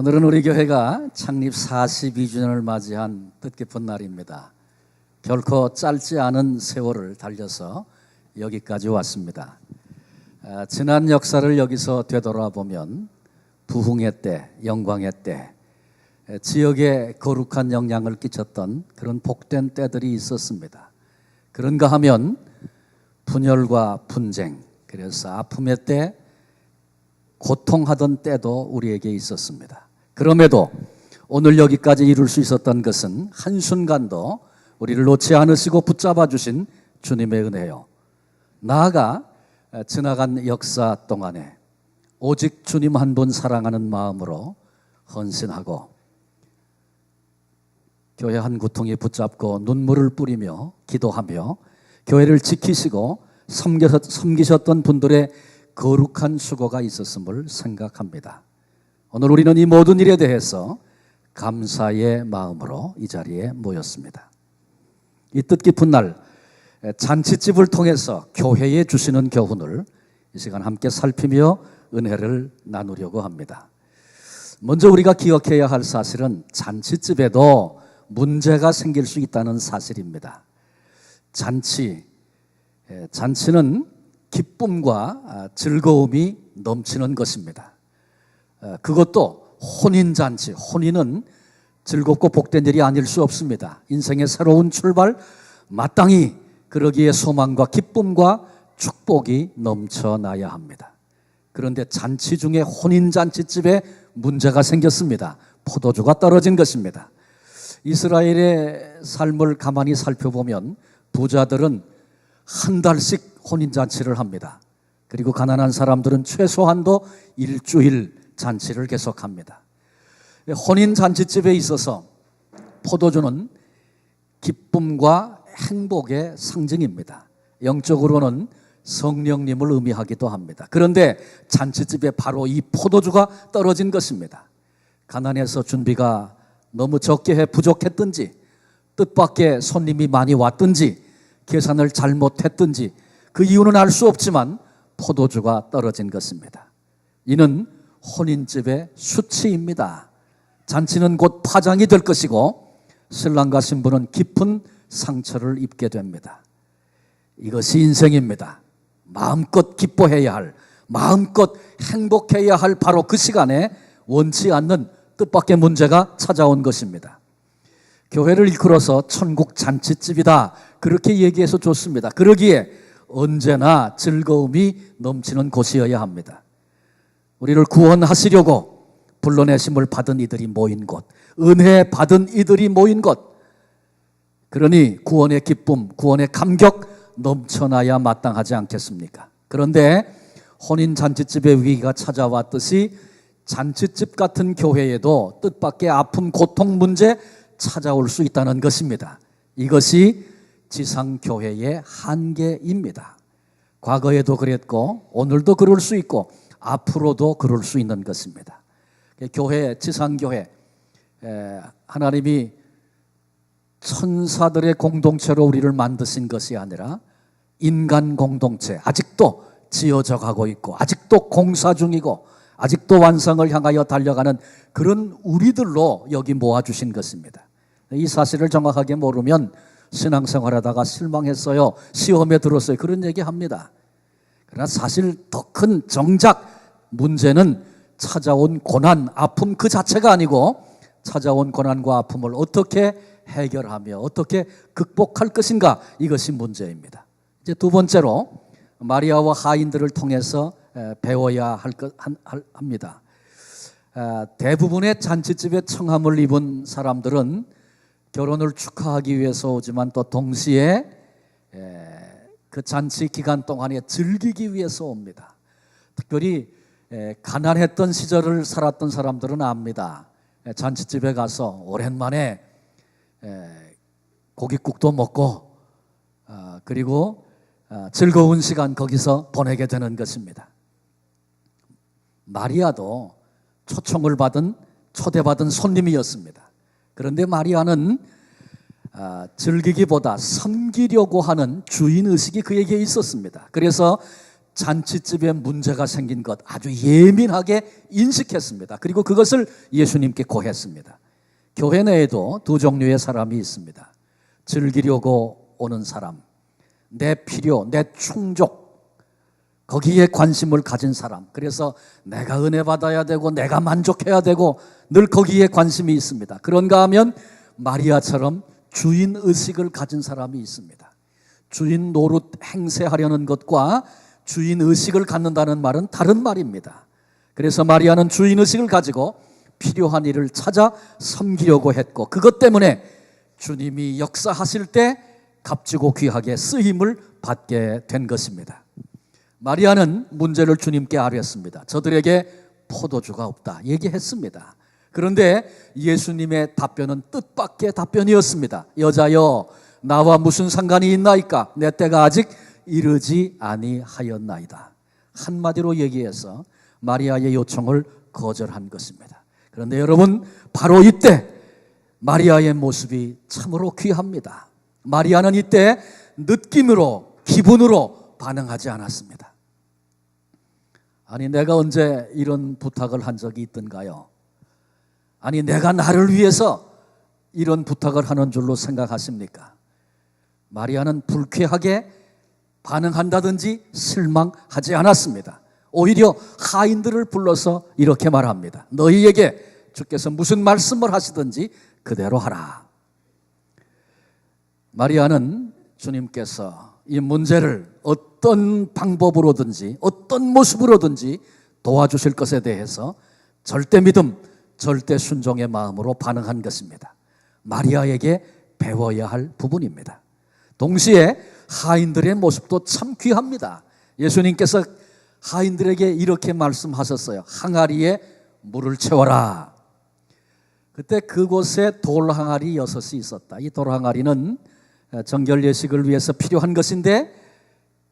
오늘은 우리 교회가 창립 42주년을 맞이한 뜻깊은 날입니다. 결코 짧지 않은 세월을 달려서 여기까지 왔습니다. 아, 지난 역사를 여기서 되돌아보면 부흥의 때, 영광의 때, 에, 지역에 거룩한 영향을 끼쳤던 그런 복된 때들이 있었습니다. 그런가 하면 분열과 분쟁, 그래서 아픔의 때, 고통하던 때도 우리에게 있었습니다. 그럼에도 오늘 여기까지 이룰 수 있었던 것은 한순간도 우리를 놓지 않으시고 붙잡아 주신 주님의 은혜요. 나아가 지나간 역사 동안에 오직 주님 한 분 사랑하는 마음으로 헌신하고 교회 한 구통에 붙잡고 눈물을 뿌리며 기도하며 교회를 지키시고 섬기셨- 섬기셨던 분들의 거룩한 수고가 있었음을 생각합니다. 오늘 우리는 이 모든 일에 대해서 감사의 마음으로 이 자리에 모였습니다. 이 뜻깊은 날 잔치집을 통해서 교회에 주시는 교훈을 이 시간 함께 살피며 은혜를 나누려고 합니다. 먼저 우리가 기억해야 할 사실은 잔치집에도 문제가 생길 수 있다는 사실입니다. 잔치, 예, 잔치는 기쁨과 아, 즐거움이 넘치는 것입니다. 어, 그것도 혼인잔치, 혼인은 즐겁고 복된 일이 아닐 수 없습니다. 인생의 새로운 출발, 마땅히 그러기에 소망과 기쁨과 축복이 넘쳐나야 합니다. 그런데 잔치 중에 혼인잔치집에 문제가 생겼습니다. 포도주가 떨어진 것입니다. 이스라엘의 삶을 가만히 살펴보면 부자들은 한 달씩 혼인잔치를 합니다. 그리고 가난한 사람들은 최소한도 일주일 잔치를 계속합니다. 혼인 잔치집에 있어서 포도주는 기쁨과 행복의 상징입니다. 영적으로는 성령님을 의미하기도 합니다. 그런데 잔치집에 바로 이 포도주가 떨어진 것입니다. 가난해서 준비가 너무 적게 해 부족했든지 뜻밖의 손님이 많이 왔든지 계산을 잘못했든지 그 이유는 알 수 없지만 포도주가 떨어진 것입니다. 이는 혼인집의 수치입니다. 잔치는 곧 파장이 될 것이고 신랑과 신부는 깊은 상처를 입게 됩니다. 이것이 인생입니다. 마음껏 기뻐해야 할, 마음껏 행복해야 할 바로 그 시간에 원치 않는 뜻밖의 문제가 찾아온 것입니다. 교회를 이끌어서 천국 잔치집이다. 그렇게 얘기해서 좋습니다. 그러기에 언제나 즐거움이 넘치는 곳이어야 합니다. 우리를 구원하시려고 불러내심을 받은 이들이 모인 곳, 은혜 받은 이들이 모인 곳. 그러니 구원의 기쁨, 구원의 감격 넘쳐나야 마땅하지 않겠습니까? 그런데 혼인 잔치집의 위기가 찾아왔듯이 잔치집 같은 교회에도 뜻밖의 아픔, 고통 문제 찾아올 수 있다는 것입니다. 이것이 지상교회의 한계입니다. 과거에도 그랬고, 오늘도 그럴 수 있고, 앞으로도 그럴 수 있는 것입니다. 교회, 지상교회, 에, 하나님이 천사들의 공동체로 우리를 만드신 것이 아니라 인간 공동체, 아직도 지어져 가고 있고, 아직도 공사 중이고, 아직도 완성을 향하여 달려가는 그런 우리들로 여기 모아주신 것입니다. 이 사실을 정확하게 모르면 신앙생활 하다가 실망했어요. 시험에 들었어요. 그런 얘기 합니다. 그러나 사실 더 큰 정작 문제는 찾아온 고난, 아픔 그 자체가 아니고 찾아온 고난과 아픔을 어떻게 해결하며 어떻게 극복할 것인가 이것이 문제입니다. 이제 두 번째로 마리아와 하인들을 통해서 에, 배워야 할 것 합니다. 아, 대부분의 잔치집에 청함을 입은 사람들은 결혼을 축하하기 위해서 오지만 또 동시에 에, 그 잔치 기간 동안에 즐기기 위해서 옵니다. 특별히 에, 가난했던 시절을 살았던 사람들은 압니다. 에, 잔치집에 가서 오랜만에 에, 고깃국도 먹고 아, 그리고 아, 즐거운 시간 거기서 보내게 되는 것입니다. 마리아도 초청을 받은 초대받은 손님이었습니다. 그런데 마리아는 아, 즐기기보다 섬기려고 하는 주인 의식이 그에게 있었습니다. 그래서 잔치집에 문제가 생긴 것 아주 예민하게 인식했습니다. 그리고 그것을 예수님께 고했습니다. 교회 내에도 두 종류의 사람이 있습니다. 즐기려고 오는 사람, 내 필요, 내 충족, 거기에 관심을 가진 사람. 그래서 내가 은혜 받아야 되고 내가 만족해야 되고 늘 거기에 관심이 있습니다. 그런가 하면 마리아처럼 주인 의식을 가진 사람이 있습니다. 주인 노릇 행세하려는 것과 주인 의식을 갖는다는 말은 다른 말입니다. 그래서 마리아는 주인 의식을 가지고 필요한 일을 찾아 섬기려고 했고 그것 때문에 주님이 역사하실 때 값지고 귀하게 쓰임을 받게 된 것입니다. 마리아는 문제를 주님께 아뢰었습니다. 저들에게 포도주가 없다 얘기했습니다. 그런데 예수님의 답변은 뜻밖의 답변이었습니다. 여자여 나와 무슨 상관이 있나이까 내 때가 아직 이르지 아니하였나이다. 한마디로 얘기해서 마리아의 요청을 거절한 것입니다. 그런데 여러분 바로 이때 마리아의 모습이 참으로 귀합니다. 마리아는 이때 느낌으로 기분으로 반응하지 않았습니다. 아니 내가 언제 이런 부탁을 한 적이 있던가요? 아니 내가 나를 위해서 이런 부탁을 하는 줄로 생각하십니까? 마리아는 불쾌하게 반응한다든지 실망하지 않았습니다. 오히려 하인들을 불러서 이렇게 말합니다. 너희에게 주께서 무슨 말씀을 하시든지 그대로 하라. 마리아는 주님께서 이 문제를 어떤 방법으로든지 어떤 모습으로든지 도와주실 것에 대해서 절대 믿음, 절대 순종의 마음으로 반응한 것입니다. 마리아에게 배워야 할 부분입니다. 동시에 하인들의 모습도 참 귀합니다. 예수님께서 하인들에게 이렇게 말씀하셨어요. 항아리에 물을 채워라. 그때 그곳에 돌 항아리 여섯이 있었다. 이 돌 항아리는 정결 예식을 위해서 필요한 것인데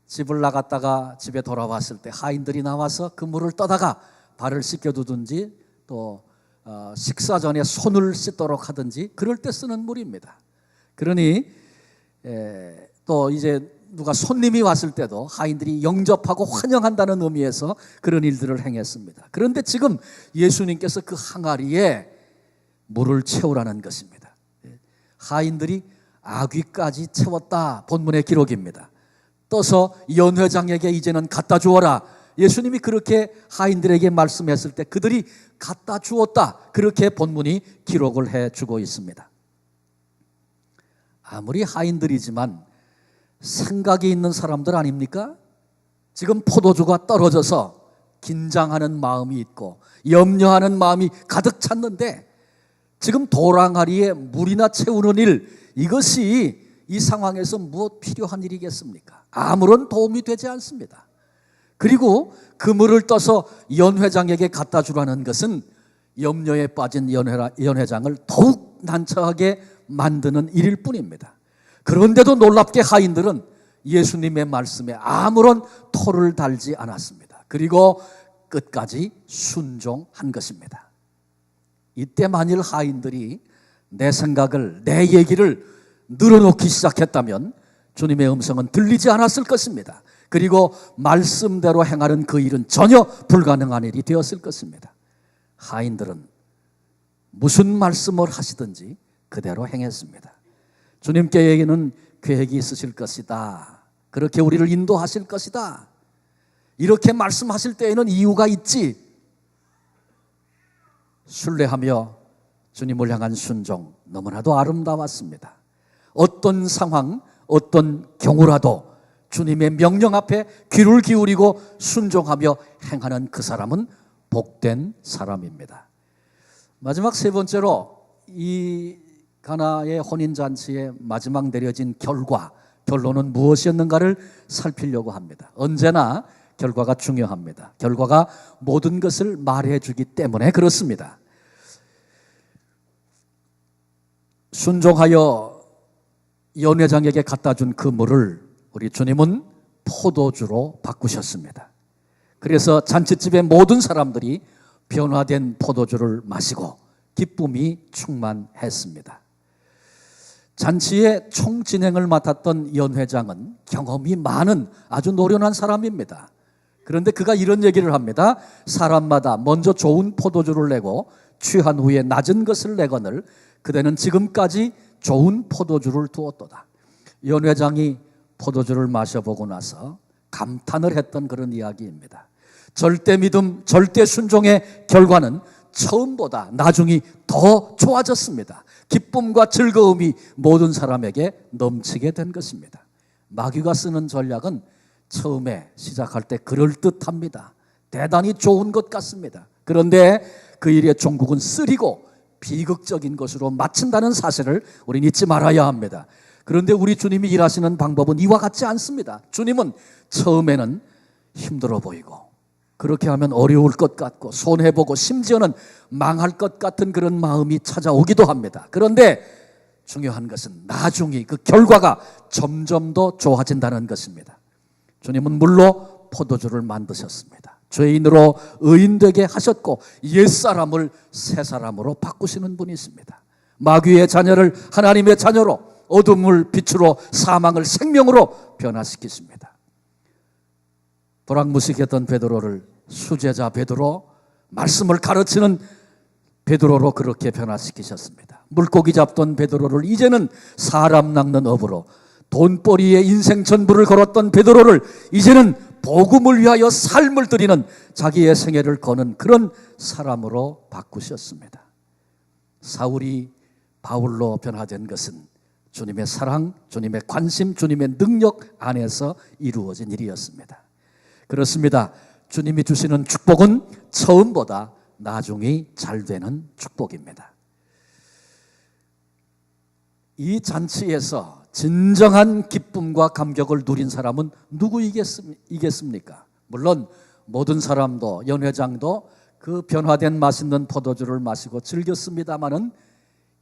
집을 나갔다가 집에 돌아왔을 때 하인들이 나와서 그 물을 떠다가 발을 씻겨두든지 또 어, 식사 전에 손을 씻도록 하든지 그럴 때 쓰는 물입니다. 그러니 에, 또 이제 누가 손님이 왔을 때도 하인들이 영접하고 환영한다는 의미에서 그런 일들을 행했습니다. 그런데 지금 예수님께서 그 항아리에 물을 채우라는 것입니다. 예, 하인들이 아귀까지 채웠다 본문의 기록입니다. 떠서 연회장에게 이제는 갖다 주어라. 예수님이 그렇게 하인들에게 말씀했을 때 그들이 갖다 주었다. 그렇게 본문이 기록을 해 주고 있습니다. 아무리 하인들이지만 생각이 있는 사람들 아닙니까? 지금 포도주가 떨어져서 긴장하는 마음이 있고 염려하는 마음이 가득 찼는데 지금 도랑아리에 물이나 채우는 일 이것이 이 상황에서 무엇 필요한 일이겠습니까? 아무런 도움이 되지 않습니다. 그리고 그 물을 떠서 연회장에게 갖다 주라는 것은 염려에 빠진 연회장을 더욱 난처하게 만드는 일일 뿐입니다. 그런데도 놀랍게 하인들은 예수님의 말씀에 아무런 토를 달지 않았습니다. 그리고 끝까지 순종한 것입니다. 이때 만일 하인들이 내 생각을, 내 얘기를 늘어놓기 시작했다면 주님의 음성은 들리지 않았을 것입니다. 그리고 말씀대로 행하는 그 일은 전혀 불가능한 일이 되었을 것입니다. 하인들은 무슨 말씀을 하시든지 그대로 행했습니다. 주님께에게는 계획이 있으실 것이다. 그렇게 우리를 인도하실 것이다. 이렇게 말씀하실 때에는 이유가 있지. 신뢰하며 주님을 향한 순종 너무나도 아름다웠습니다. 어떤 상황, 어떤 경우라도 주님의 명령 앞에 귀를 기울이고 순종하며 행하는 그 사람은 복된 사람입니다. 마지막 세 번째로 이 가나의 혼인 잔치의 마지막 내려진 결과 결론은 무엇이었는가를 살피려고 합니다. 언제나 결과가 중요합니다. 결과가 모든 것을 말해주기 때문에 그렇습니다. 순종하여 연회장에게 갖다 준 그 물을 우리 주님은 포도주로 바꾸셨습니다. 그래서 잔치집의 모든 사람들이 변화된 포도주를 마시고 기쁨이 충만했습니다. 잔치의 총 진행을 맡았던 연 회장은 경험이 많은 아주 노련한 사람입니다. 그런데 그가 이런 얘기를 합니다. 사람마다 먼저 좋은 포도주를 내고 취한 후에 낮은 것을 내거늘 그대는 지금까지 좋은 포도주를 두었도다. 연 회장이 포도주를 마셔보고 나서 감탄을 했던 그런 이야기입니다. 절대 믿음, 절대 순종의 결과는 처음보다 나중이 더 좋아졌습니다. 기쁨과 즐거움이 모든 사람에게 넘치게 된 것입니다. 마귀가 쓰는 전략은 처음에 시작할 때 그럴듯합니다. 대단히 좋은 것 같습니다. 그런데 그 일의 종국은 쓰리고 비극적인 것으로 마친다는 사실을 우리는 잊지 말아야 합니다. 그런데 우리 주님이 일하시는 방법은 이와 같지 않습니다. 주님은 처음에는 힘들어 보이고 그렇게 하면 어려울 것 같고 손해보고 심지어는 망할 것 같은 그런 마음이 찾아오기도 합니다. 그런데 중요한 것은 나중에 그 결과가 점점 더 좋아진다는 것입니다. 주님은 물로 포도주를 만드셨습니다. 죄인으로 의인되게 하셨고 옛사람을 새사람으로 바꾸시는 분이십니다. 마귀의 자녀를 하나님의 자녀로 어둠을 빛으로 사망을 생명으로 변화시키십니다. 불황무식했던 베드로를 수제자 베드로 말씀을 가르치는 베드로로 그렇게 변화시키셨습니다. 물고기 잡던 베드로를 이제는 사람 낚는 업으로 돈벌이의 인생 전부를 걸었던 베드로를 이제는 복음을 위하여 삶을 드리는 자기의 생애를 거는 그런 사람으로 바꾸셨습니다. 사울이 바울로 변화된 것은 주님의 사랑, 주님의 관심, 주님의 능력 안에서 이루어진 일이었습니다. 그렇습니다. 주님이 주시는 축복은 처음보다 나중이 잘 되는 축복입니다. 이 잔치에서 진정한 기쁨과 감격을 누린 사람은 누구이겠습니까? 물론 모든 사람도 연회장도 그 변화된 맛있는 포도주를 마시고 즐겼습니다마는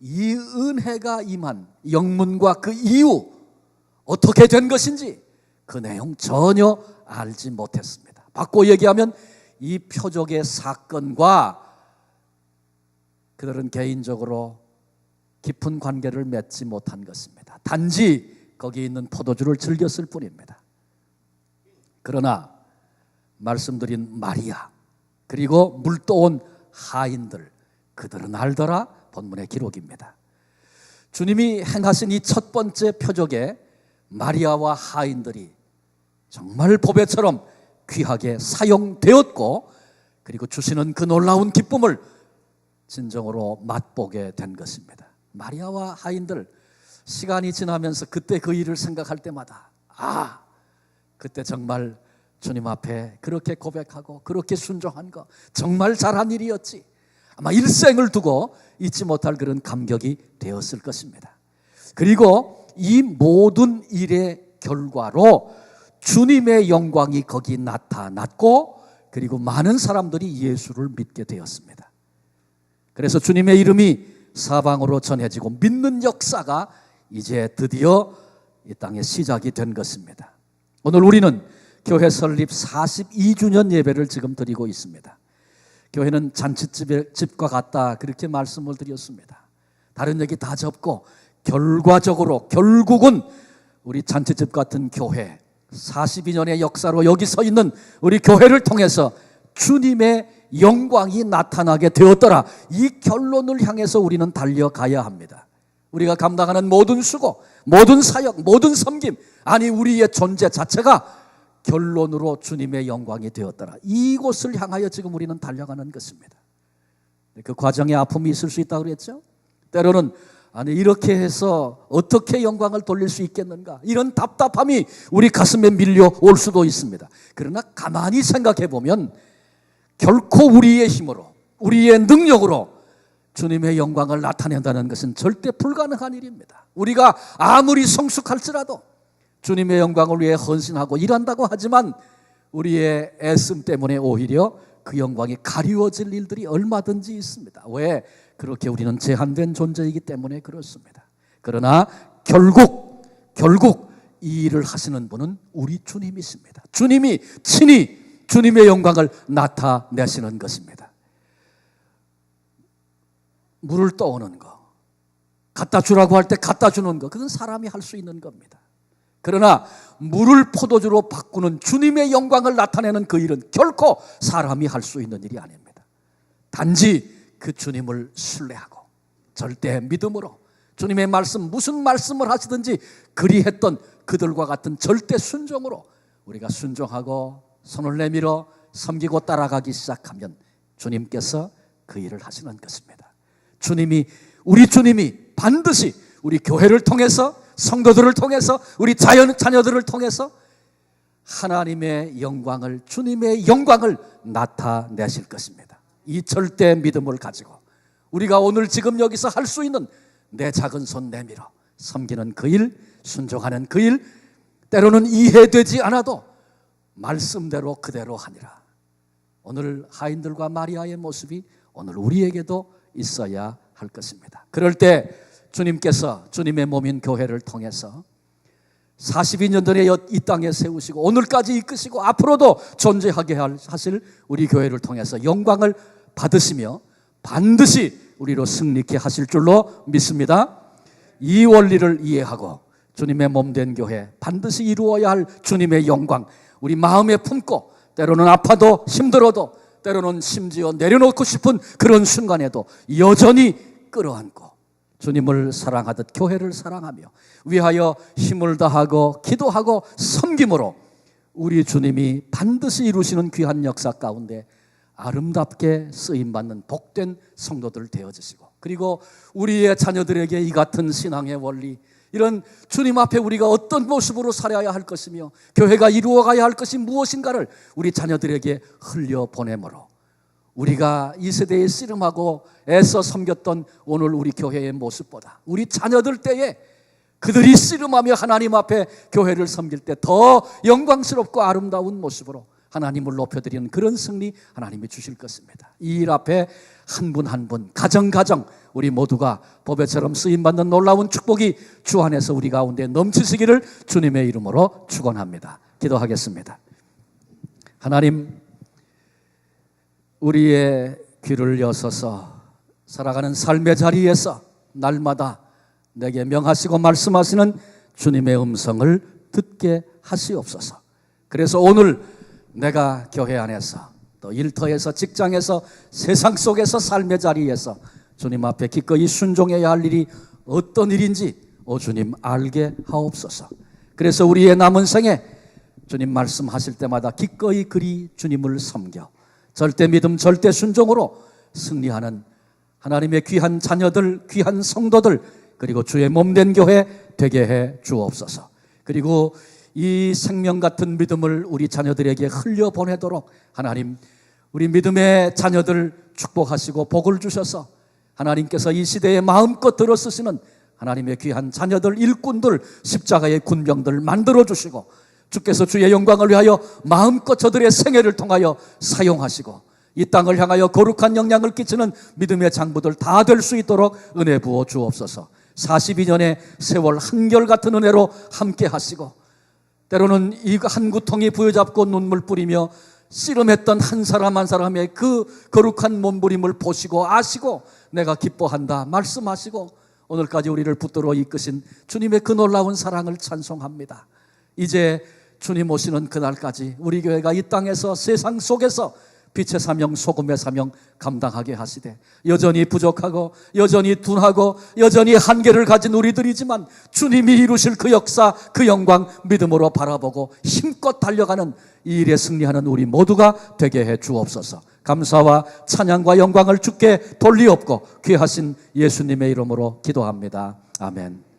이 은혜가 임한 영문과 그 이유 어떻게 된 것인지 그 내용 전혀 알지 못했습니다. 바꿔 얘기하면 이 표적의 사건과 그들은 개인적으로 깊은 관계를 맺지 못한 것입니다. 단지 거기 있는 포도주를 즐겼을 뿐입니다. 그러나 말씀드린 마리아 그리고 물떠온 하인들 그들은 알더라 본문의 기록입니다. 주님이 행하신 이 첫 번째 표적에 마리아와 하인들이 정말 보배처럼 귀하게 사용되었고 그리고 주시는 그 놀라운 기쁨을 진정으로 맛보게 된 것입니다. 마리아와 하인들 시간이 지나면서 그때 그 일을 생각할 때마다 아 그때 정말 주님 앞에 그렇게 고백하고 그렇게 순종한 거 정말 잘한 일이었지 아마 일생을 두고 잊지 못할 그런 감격이 되었을 것입니다. 그리고 이 모든 일의 결과로 주님의 영광이 거기 나타났고 그리고 많은 사람들이 예수를 믿게 되었습니다. 그래서 주님의 이름이 사방으로 전해지고 믿는 역사가 이제 드디어 이 땅에 시작이 된 것입니다. 오늘 우리는 교회 설립 42주년 예배를 지금 드리고 있습니다. 교회는 잔치집과 같다 그렇게 말씀을 드렸습니다. 다른 얘기 다 접고 결과적으로 결국은 우리 잔치집 같은 교회 42년의 역사로 여기 서 있는 우리 교회를 통해서 주님의 영광이 나타나게 되었더라. 이 결론을 향해서 우리는 달려가야 합니다. 우리가 감당하는 모든 수고, 모든 사역, 모든 섬김, 아니 우리의 존재 자체가 결론으로 주님의 영광이 되었더라. 이곳을 향하여 지금 우리는 달려가는 것입니다. 그 과정에 아픔이 있을 수 있다고 그랬죠? 때로는 아니 이렇게 해서 어떻게 영광을 돌릴 수 있겠는가? 이런 답답함이 우리 가슴에 밀려올 수도 있습니다. 그러나 가만히 생각해 보면 결코 우리의 힘으로 우리의 능력으로 주님의 영광을 나타낸다는 것은 절대 불가능한 일입니다. 우리가 아무리 성숙할지라도 주님의 영광을 위해 헌신하고 일한다고 하지만 우리의 애씀 때문에 오히려 그 영광이 가리워질 일들이 얼마든지 있습니다. 왜? 그렇게 우리는 제한된 존재이기 때문에 그렇습니다. 그러나 결국 결국 이 일을 하시는 분은 우리 주님이십니다. 주님이 친히 주님의 영광을 나타내시는 것입니다. 물을 떠오는 거, 갖다 주라고 할 때 갖다 주는 거, 그건 사람이 할 수 있는 겁니다. 그러나 물을 포도주로 바꾸는 주님의 영광을 나타내는 그 일은 결코 사람이 할 수 있는 일이 아닙니다. 단지 그 주님을 신뢰하고 절대 믿음으로 주님의 말씀 무슨 말씀을 하시든지 그리했던 그들과 같은 절대 순종으로 우리가 순종하고 손을 내밀어 섬기고 따라가기 시작하면 주님께서 그 일을 하시는 것입니다. 주님이 우리 주님이 반드시 우리 교회를 통해서 성도들을 통해서 우리 자연 자녀들을 통해서 하나님의 영광을 주님의 영광을 나타내실 것입니다. 이 절대 믿음을 가지고 우리가 오늘 지금 여기서 할 수 있는 내 작은 손 내밀어 섬기는 그 일, 순종하는 그 일, 때로는 이해되지 않아도 말씀대로 그대로 하니라. 오늘 하인들과 마리아의 모습이 오늘 우리에게도 있어야 할 것입니다. 그럴 때 주님께서 주님의 몸인 교회를 통해서 42년 전에 이 땅에 세우시고 오늘까지 이끄시고 앞으로도 존재하게 하실 우리 교회를 통해서 영광을 받으시며 반드시 우리로 승리케 하실 줄로 믿습니다. 이 원리를 이해하고 주님의 몸 된 교회 반드시 이루어야 할 주님의 영광 우리 마음에 품고 때로는 아파도 힘들어도 때로는 심지어 내려놓고 싶은 그런 순간에도 여전히 끌어안고 주님을 사랑하듯 교회를 사랑하며 위하여 힘을 다하고 기도하고 섬김으로 우리 주님이 반드시 이루시는 귀한 역사 가운데 아름답게 쓰임 받는 복된 성도들 되어 주시고 그리고 우리의 자녀들에게 이 같은 신앙의 원리 이런 주님 앞에 우리가 어떤 모습으로 살아야 할 것이며 교회가 이루어가야 할 것이 무엇인가를 우리 자녀들에게 흘려 보내므로 우리가 이 세대에 씨름하고 애써 섬겼던 오늘 우리 교회의 모습보다 우리 자녀들 때에 그들이 씨름하며 하나님 앞에 교회를 섬길 때 더 영광스럽고 아름다운 모습으로 하나님을 높여드리는 그런 승리 하나님이 주실 것입니다. 이 일 앞에 한 분 한 분, 가정 가정 우리 모두가 보배처럼 쓰임 받는 놀라운 축복이 주 안에서 우리 가운데 넘치시기를 주님의 이름으로 축원합니다. 기도하겠습니다. 하나님 우리의 귀를 여서서 살아가는 삶의 자리에서 날마다 내게 명하시고 말씀하시는 주님의 음성을 듣게 하시옵소서. 그래서 오늘 내가 교회 안에서 또 일터에서 직장에서 세상 속에서 삶의 자리에서 주님 앞에 기꺼이 순종해야 할 일이 어떤 일인지 오 주님 알게 하옵소서. 그래서 우리의 남은 생에 주님 말씀하실 때마다 기꺼이 그리 주님을 섬겨 절대 믿음 절대 순종으로 승리하는 하나님의 귀한 자녀들 귀한 성도들 그리고 주의 몸된 교회 되게 해 주옵소서. 그리고 이 생명 같은 믿음을 우리 자녀들에게 흘려 보내도록 하나님 우리 믿음의 자녀들 축복하시고 복을 주셔서 하나님께서 이 시대에 마음껏 들어 쓰시는 하나님의 귀한 자녀들 일꾼들 십자가의 군병들 만들어 주시고 주께서 주의 영광을 위하여 마음껏 저들의 생애를 통하여 사용하시고 이 땅을 향하여 거룩한 영향을 끼치는 믿음의 장부들 다 될 수 있도록 은혜 부어 주옵소서. 42년의 세월 한결 같은 은혜로 함께 하시고 때로는 이 한 구통이 부여잡고 눈물 뿌리며 씨름했던 한 사람 한 사람의 그 거룩한 몸부림을 보시고 아시고 내가 기뻐한다 말씀하시고 오늘까지 우리를 붙들어 이끄신 주님의 그 놀라운 사랑을 찬송합니다. 이제 주님 오시는 그날까지 우리 교회가 이 땅에서 세상 속에서 빛의 사명, 소금의 사명 감당하게 하시되 여전히 부족하고 여전히 둔하고 여전히 한계를 가진 우리들이지만 주님이 이루실 그 역사, 그 영광 믿음으로 바라보고 힘껏 달려가는 이 일에 승리하는 우리 모두가 되게 해 주옵소서. 감사와 찬양과 영광을 주께 돌리옵고 귀하신 예수님의 이름으로 기도합니다. 아멘.